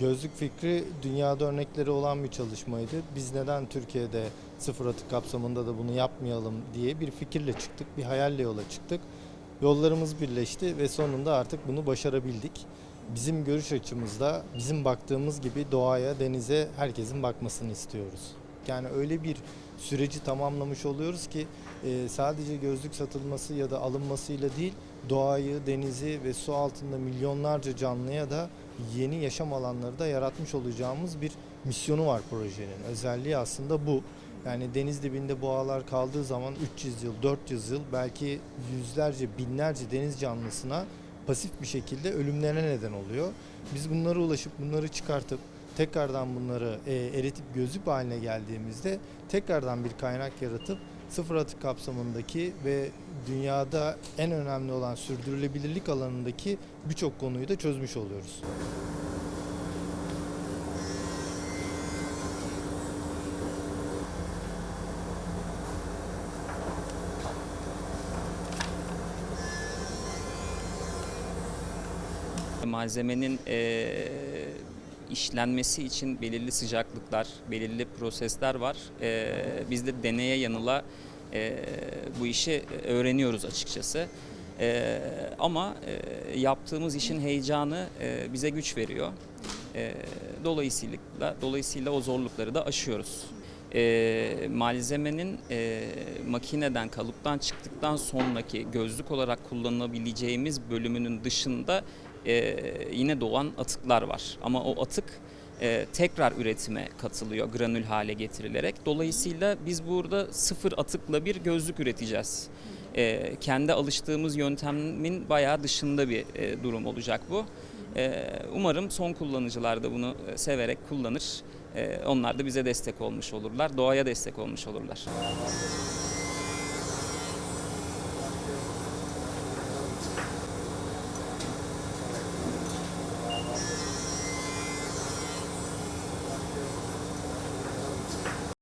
Gözlük fikri dünyada örnekleri olan bir çalışmaydı. Biz neden Türkiye'de sıfır atık kapsamında da bunu yapmayalım diye bir fikirle çıktık, bir hayalle yola çıktık. Yollarımız birleşti ve sonunda artık bunu başarabildik. Bizim görüş açımızda bizim baktığımız gibi doğaya, denize herkesin bakmasını istiyoruz. Yani öyle bir süreci tamamlamış oluyoruz ki e, sadece gözlük satılması ya da alınmasıyla değil, doğayı, denizi ve su altında milyonlarca canlıya da yeni yaşam alanları da yaratmış olacağımız bir misyonu var projenin. Özelliği aslında bu. Yani deniz dibinde boğalar kaldığı zaman 300 yıl, 400 yıl belki yüzlerce, binlerce deniz canlısına pasif bir şekilde ölümlerine neden oluyor. Biz bunlara ulaşıp bunları çıkartıp tekrardan bunları e, eritip gözlük haline geldiğimizde tekrardan bir kaynak yaratıp sıfır atık kapsamındaki ve dünyada en önemli olan sürdürülebilirlik alanındaki birçok konuyu da çözmüş oluyoruz. Malzemenin eee, işlenmesi için belirli sıcaklıklar, belirli prosesler var. Eee, biz de deneye yanıla eee, bu işi öğreniyoruz açıkçası. Eee, ama eee, yaptığımız işin heyecanı eee, bize güç veriyor. Eee, dolayısıyla dolayısıyla o zorlukları da aşıyoruz. Eee, malzemenin eee, makineden kalıptan çıktıktan sonraki gözlük olarak kullanabileceğimiz bölümünün dışında eee, yine doğan atıklar var. Ama o atık eee, tekrar üretime katılıyor granül hale getirilerek. Dolayısıyla biz burada sıfır atıkla bir gözlük üreteceğiz. Eee, kendi alıştığımız yöntemin bayağı dışında bir eee, durum olacak bu. Eee, umarım son kullanıcılar da bunu e, severek kullanır. Eee, onlar da bize destek olmuş olurlar, doğaya destek olmuş olurlar.